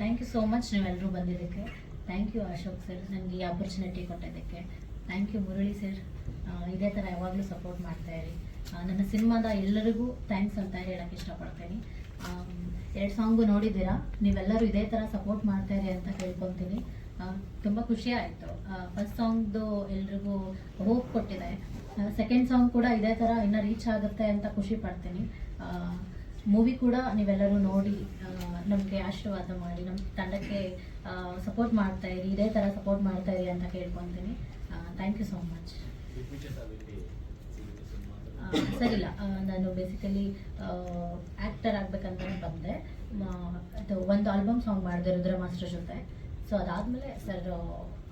Thank you so much ನೀವೆಲ್ಲರೂ ಬಂದಿದ್ದಕ್ಕೆ. Thank you Ashok sir ನನಗೆ ಈ ಆಪರ್ಚುನಿಟಿ ಕೊಟ್ಟಿದ್ದಕ್ಕೆ. ಥ್ಯಾಂಕ್ ಯು ಮುರಳಿ ಸರ್ ಇದೇ ಥರ ಯಾವಾಗಲೂ ಸಪೋರ್ಟ್ ಮಾಡ್ತಾ ಇರಿ. ನನ್ನ ಸಿನಿಮಾದ ಎಲ್ಲರಿಗೂ ಥ್ಯಾಂಕ್ಸ್ ಅಂತ ಹೇಳಕ್ಕೆ ಇಷ್ಟಪಡ್ತೀನಿ. ಎರಡು ಸಾಂಗು ನೋಡಿದ್ದೀರಾ? ನೀವೆಲ್ಲರೂ ಇದೇ ಥರ ಸಪೋರ್ಟ್ ಮಾಡ್ತಾ ಇರಿ ಅಂತ ಕೇಳ್ಕೊತೀನಿ. ತುಂಬ ಖುಷಿ ಆಯಿತು. ಫಸ್ಟ್ ಸಾಂಗ್ದು ಎಲ್ರಿಗೂ ಹೋಪ್ ಕೊಟ್ಟಿದೆ. ಸೆಕೆಂಡ್ ಸಾಂಗ್ ಕೂಡ ಇದೇ ಥರ ಇನ್ನೂ ರೀಚ್ ಆಗುತ್ತೆ ಅಂತ ಖುಷಿ ಪಡ್ತೀನಿ. ಮೂವಿ ಕೂಡ ನೀವೆಲ್ಲರೂ ನೋಡಿ ನಮಗೆ ಆಶೀರ್ವಾದ ಮಾಡಿ ನಮ್ಮ ತಂಡಕ್ಕೆ ಸಪೋರ್ಟ್ ಮಾಡ್ತಾ ಇರಿ, ಇದೇ ಥರ ಸಪೋರ್ಟ್ ಮಾಡ್ತಾ ಇರಿ ಅಂತ ಕೇಳ್ಕೊತೀನಿ. ಥ್ಯಾಂಕ್ ಯು ಸೋ ಮಚ್ ಸರಿ ಇಲ್ಲ ನಾನು ಬೇಸಿಕಲಿ ಆ್ಯಕ್ಟರ್ ಆಗಬೇಕಂತ ಬಂದೆ. ಅದು ಒಂದು ಆಲ್ಬಮ್ ಸಾಂಗ್ ಮಾಡಿದೆ ರುದ್ರ ಮಾಸ್ಟರ್ ಜೊತೆ. ಸೊ ಅದಾದಮೇಲೆ ಸರ್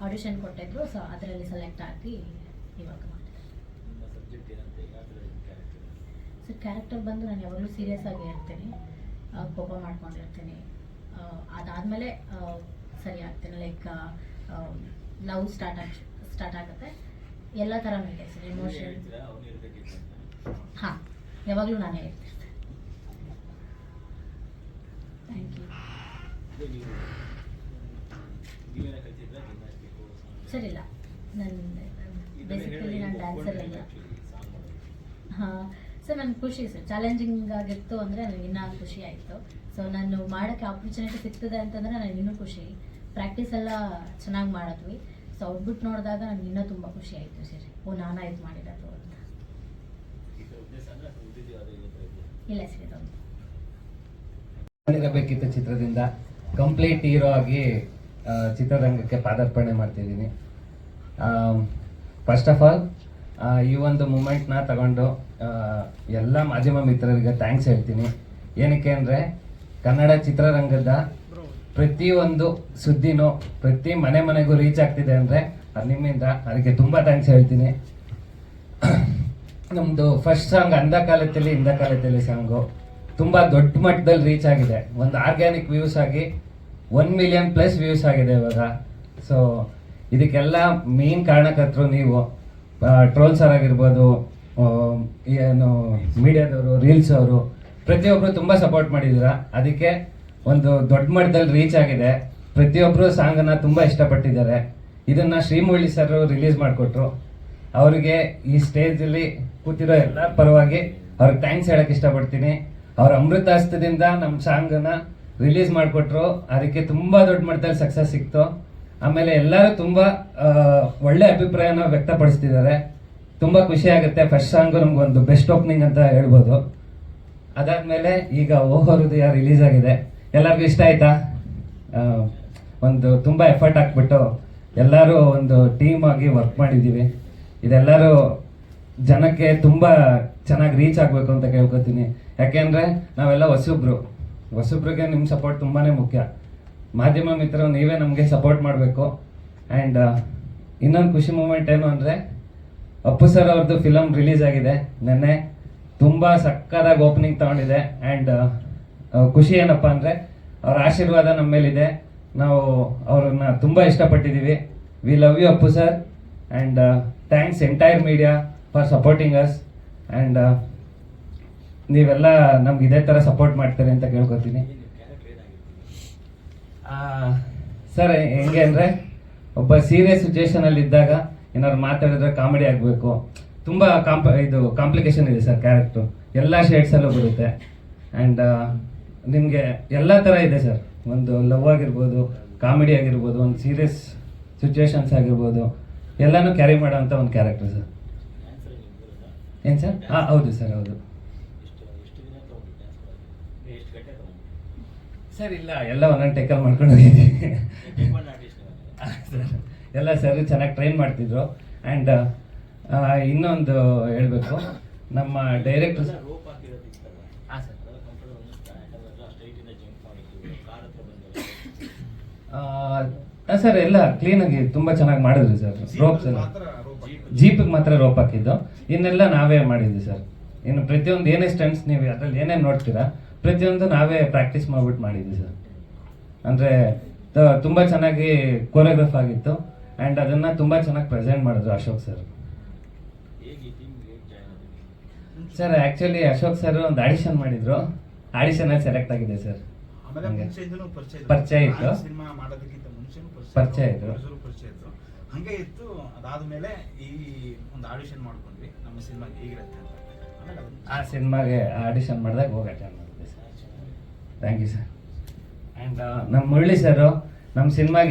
ಆಡಿಷನ್ ಕೊಟ್ಟಿದ್ರು. ಸೊ ಅದರಲ್ಲಿ ಸೆಲೆಕ್ಟ್ ಆಗಿ ಇವಾಗ ಮಾಡಿದೆ ಕ್ಯಾರೆಕ್ಟರ್ ಬಂದು ನಾನು ಯಾವಾಗಲೂ ಸೀರಿಯಸ್ ಆಗಿ ಇರ್ತೀನಿ ಕೋಪ ಮಾಡ್ಕೊಂಡಿರ್ತೀನಿ. ಅದಾದಮೇಲೆ ಸರಿ ಆಗ್ತೀನಿ. ಲೈಕ್ ಲವ್ ಸ್ಟಾರ್ಟ್ ಆಗಿ ಸ್ಟಾರ್ಟ್ ಆಗುತ್ತೆ. ಎಲ್ಲ ಥರ ಇದೆ ಸರ್ ಇಮೋಷನ್ ಹಾಂ ಯಾವಾಗಲೂ ನಾನೇ ಹೇಳ್ತೀನಿ. ಥ್ಯಾಂಕ್ ಯು ಸರ್ ಇಲ್ಲ. ನನ್ನ ಬೇಸಿಕಲಿ ನಾನು ಡ್ಯಾನ್ಸರ್ ಇಲ್ಲ ಹಾಂ. ಸರ್ ನನ್ಗೆ ಖುಷಿ ಸರ್. ಚಾಲೆಂಜಿಂಗ್ ಆಗಿತ್ತು ಅಂದರೆ ನನಗೆ ಇನ್ನೂ ಖುಷಿ ಆಯಿತು. ಸೊ ನಾನು ಮಾಡೋಕ್ಕೆ ಆಪರ್ಚುನಿಟಿ ಸಿಗ್ತದೆ ಅಂತಂದರೆ ನನಗೆ ಇನ್ನೂ ಖುಷಿ. ಪ್ರಾಕ್ಟೀಸ್ ಎಲ್ಲ ಚೆನ್ನಾಗಿ ಮಾಡಿದ್ವಿ. ಸೊ ಔಟ್ಬಿಟ್ ನೋಡಿದಾಗ ನನಗೆ ಇನ್ನೂ ತುಂಬ ಖುಷಿ ಆಯಿತು ಸರ್. ಓ ನಾನು ಇದು ಮಾಡಿರೋದು ಅಂತ. ಇಲ್ಲ ಸರ್ ಇದೊಂದು ಮಾಡಿರಬೇಕಿತ್ತು ಚಿತ್ರದಿಂದ. ಕಂಪ್ಲೀಟ್ ಹೀರೋ ಆಗಿ ಚಿತ್ರರಂಗಕ್ಕೆ ಪಾದಾರ್ಪಣೆ ಮಾಡ್ತಿದ್ದೀನಿ. ಫಸ್ಟ್ ಆಫ್ ಆಲ್ ಈ ಒಂದು ಮೂಮೆಂಟ್ನ ತಗೊಂಡು ಎಲ್ಲ ಮಾಧ್ಯಮ ಮಿತ್ರರಿಗೆ ಥ್ಯಾಂಕ್ಸ್ ಹೇಳ್ತೀನಿ. ಏನಕ್ಕೆ ಅಂದರೆ, ಕನ್ನಡ ಚಿತ್ರರಂಗದ ಪ್ರತಿಯೊಂದು ಸುದ್ದಿನೂ ಪ್ರತಿ ಮನೆ ಮನೆಗೂ ರೀಚ್ ಆಗ್ತಿದೆ ಅಂದರೆ, ಅದು ನಿಮ್ಮಿಂದ ಅದಕ್ಕೆ ತುಂಬ ಥ್ಯಾಂಕ್ಸ್ ಹೇಳ್ತೀನಿ. ನಮ್ಮದು ಫಸ್ಟ್ ಸಾಂಗ್ ಅಂದ ಕಾಲದಲ್ಲಿ ಇಂದ ಕಾಲದಲ್ಲಿ ಸಾಂಗು ತುಂಬ ದೊಡ್ಡ ಮಟ್ಟದಲ್ಲಿ ರೀಚ್ ಆಗಿದೆ. ಒಂದು ಆರ್ಗ್ಯಾನಿಕ್ ವ್ಯೂಸ್ ಆಗಿ ಒನ್ ಮಿಲಿಯನ್ ಪ್ಲಸ್ ವ್ಯೂಸ್ ಆಗಿದೆ ಇವಾಗ. ಸೊ ಇದಕ್ಕೆಲ್ಲ ಮೇನ್ ಕಾರಣಕರ್ತರು ನೀವು. ಟ್ರೋಲ್ಸರ್ ಆಗಿರ್ಬೋದು ಆ, ಏನು ಮೀಡಿಯಾದವರು ರೀಲ್ಸ್ ಅವರು ಪ್ರತಿಯೊಬ್ಬರು ತುಂಬ ಸಪೋರ್ಟ್ ಮಾಡಿದ್ದೀರಾ ಅದಕ್ಕೆ ಒಂದು ದೊಡ್ಡ ಮಟ್ಟದಲ್ಲಿ ರೀಚ್ ಆಗಿದೆ. ಪ್ರತಿಯೊಬ್ಬರು ಸಾಂಗನ್ನ ತುಂಬ ಇಷ್ಟಪಟ್ಟಿದ್ದಾರೆ. ಇದನ್ನ ಶ್ರೀಮುರಳಿ ಸರ್ ರಿಲೀಸ್ ಮಾಡಿಕೊಟ್ರು. ಅವರಿಗೆ ಈ ಸ್ಟೇಜಲ್ಲಿ ಕೂತಿರೋ ಎಲ್ಲ ಪರವಾಗಿ ಅವ್ರಿಗೆ ಥ್ಯಾಂಕ್ಸ್ ಹೇಳಕ್ ಇಷ್ಟಪಡ್ತೀನಿ. ಅವ್ರ ಅಮೃತ ಹಸ್ತದಿಂದ ನಮ್ಮ ಸಾಂಗನ್ನ ರಿಲೀಸ್ ಮಾಡಿಕೊಟ್ರು. ಅದಕ್ಕೆ ತುಂಬಾ ದೊಡ್ಡ ಮಟ್ಟದಲ್ಲಿ ಸಕ್ಸಸ್ ಸಿಕ್ತು. ಆಮೇಲೆ ಎಲ್ಲರೂ ತುಂಬಾ ಒಳ್ಳೆ ಅಭಿಪ್ರಾಯನ ವ್ಯಕ್ತಪಡಿಸ್ತಿದ್ದಾರೆ. ತುಂಬಾ ಖುಷಿ ಆಗುತ್ತೆ. ಫಸ್ಟ್ ಸಾಂಗು ನಮ್ಗೊಂದು ಬೆಸ್ಟ್ ಓಪನಿಂಗ್ ಅಂತ ಹೇಳ್ಬೋದು. ಅದಾದಮೇಲೆ ಈಗ ಓಹೋ ಹೃದಯ ರಿಲೀಸ್ ಆಗಿದೆ. ಎಲ್ಲರಿಗೂ ಇಷ್ಟ ಆಯ್ತಾ? ಒಂದು ತುಂಬಾ ಎಫರ್ಟ್ ಹಾಕ್ಬಿಟ್ಟು ಎಲ್ಲರೂ ಒಂದು ಟೀಮ್ ಆಗಿ ವರ್ಕ್ ಮಾಡಿದ್ದೀವಿ. ಇದೆಲ್ಲರೂ ಜನಕ್ಕೆ ತುಂಬಾ ಚೆನ್ನಾಗಿ ರೀಚ್ ಆಗಬೇಕು ಅಂತ ಕೇಳ್ಕೊತೀನಿ. ಯಾಕೆಂದರೆ ನಾವೆಲ್ಲ ಹೊಸಬ್ರು. ಹೊಸಬ್ರಿಗೆ ನಿಮ್ಮ ಸಪೋರ್ಟ್ ತುಂಬಾನೇ ಮುಖ್ಯ. ಮಾಧ್ಯಮ ಮಿತ್ರರು ನೀವೇ ನಮಗೆ ಸಪೋರ್ಟ್ ಮಾಡಬೇಕು. ಆ್ಯಂಡ್ ಇನ್ನೊಂದು ಖುಷಿ ಮೂಮೆಂಟ್ ಏನು ಅಂದರೆ, ಅಪ್ಪು ಸರ್ ಅವ್ರದ್ದು ಫಿಲಮ್ ರಿಲೀಸ್ ಆಗಿದೆ. ನೆನ್ನೆ ತುಂಬ ಸಕ್ಕದಾಗಿ ಓಪನಿಂಗ್ ತಗೊಂಡಿದೆ. ಆ್ಯಂಡ್ ಖುಷಿ ಏನಪ್ಪ ಅಂದರೆ, ಅವ್ರ ಆಶೀರ್ವಾದ ನಮ್ಮ ಮೇಲಿದೆ. ನಾವು ಅವ್ರನ್ನ ತುಂಬ ಇಷ್ಟಪಟ್ಟಿದ್ದೀವಿ we love you Appu sir and thanks entire media for supporting us and ನೀವೆಲ್ಲ ನಮ್ಗೆ ಇದೇ ಥರ ಸಪೋರ್ಟ್ ಮಾಡ್ತೀರಿ ಅಂತ ಕೇಳ್ಕೊತೀನಿ. ಸರ್ ಹೆಂಗೆ ಅಂದರೆ ಒಬ್ಬ ಸೀರಿಯಸ್ ಸಿಚುವೇಶನಲ್ಲಿ ಇದ್ದಾಗ ಏನಾದ್ರು ಮಾತಾಡಿದ್ರೆ ಕಾಮಿಡಿ ಆಗಬೇಕು. ತುಂಬ ಕಾಂಪ ಇದು ಕಾಂಪ್ಲಿಕೇಶನ್ ಇದೆ ಸರ್ ಕ್ಯಾರೆಕ್ಟ್ರು ಎಲ್ಲ ಶೇಡ್ಸಲ್ಲೂ ಬರುತ್ತೆ. ಆ್ಯಂಡ್ ನಿಮಗೆ ಎಲ್ಲ ಥರ ಇದೆ ಸರ್. ಒಂದು ಲವ್ ಆಗಿರ್ಬೋದು ಕಾಮಿಡಿ ಆಗಿರ್ಬೋದು, ಒಂದು ಸೀರಿಯಸ್ ಸಿಚುವೇಶನ್ಸ್ ಆಗಿರ್ಬೋದು, ಎಲ್ಲನೂ ಕ್ಯಾರಿ ಮಾಡೋವಂಥ ಒಂದು ಕ್ಯಾರೆಕ್ಟರ್ ಸರ್. ಏನು ಸರ್? ಹಾಂ ಹೌದು ಸರ್, ಹೌದು. ಸರ್ ಇಲ್ಲ ಎಲ್ಲ ಒಂದೊಂದು ಟೇಕಲ್ ಮಾಡ್ಕೊಂಡು ಹೋಗಿದ್ದೀವಿ ಸರ್ ಎಲ್ಲ ಸರ್ ಚೆನ್ನಾಗಿ ಟ್ರೈನ್ ಮಾಡ್ತಿದ್ರು. ಆ್ಯಂಡ್ ಇನ್ನೊಂದು ಹೇಳಬೇಕು. ನಮ್ಮ ಡೈರೆಕ್ಟರ್ ಹಾಂ ಸರ್. ಹಾಂ ಸರ್ ಎಲ್ಲ ಕ್ಲೀನಾಗಿ ತುಂಬ ಚೆನ್ನಾಗಿ ಮಾಡಿದ್ರಿ ಸರ್. ರೋಪ್ಸ್ ಎಲ್ಲ. ಜೀಪಿಗೆ ಮಾತ್ರ ರೋಪ್ ಹಾಕಿದ್ದು. ಇನ್ನೆಲ್ಲ ನಾವೇ ಮಾಡಿದ್ವಿ ಸರ್. ಇನ್ನು ಪ್ರತಿಯೊಂದು ಏನೇ ಸ್ಟೆಂಟ್ಸ್ ನೀವು ಅದರಲ್ಲಿ ಏನೇನು ನೋಡ್ತೀರಾ ಪ್ರತಿಯೊಂದು ನಾವೇ ಪ್ರಾಕ್ಟೀಸ್ ಮಾಡ್ಬಿಟ್ಟು ಮಾಡಿದ್ವಿ ಸರ್ ಅಂದರೆ ತುಂಬ ಚೆನ್ನಾಗಿ ಕೊರಿಯೋಗ್ರಫ್ ಆಗಿತ್ತು. ಆ್ಯಂಡ್ ಅದನ್ನು ತುಂಬ ಚೆನ್ನಾಗಿ ಪ್ರೆಸೆಂಟ್ ಮಾಡಿದ್ರು Ashok sir sir actually Ashok sir ಒಂದು ಆಡಿಷನ್ ಮಾಡಿದ್ರು. ಆಡಿಷನಲ್ಲಿ ಸೆಲೆಕ್ಟ್ ಆಗಿದೆ ಸರ್ ಪರಿಚಯ ಇತ್ತು. ಪರಿಚಯ ಇತ್ತು. ಹಂಗೆ ಇತ್ತು. ಅದಾದ್ಮೇಲೆ ಈ ಒಂದು ಆಡಿಷನ್ ಮಾಡ್ಕೊಂಡ್ವಿ. ನಮ್ಮ ಸಿನಿಮಾಗೆ ಹೇಗಿರುತ್ತೆ ಆ ಸಿನಿಮಾಗೆ ಆಡಿಷನ್ ಮಾಡಿದಾಗ ಹೋಗಿ attend thank you sir and ನಮ್ಮ ಮುರಳಿ ಸರು ನಮ್ಮ ಸಿನಿಮಾಗೆ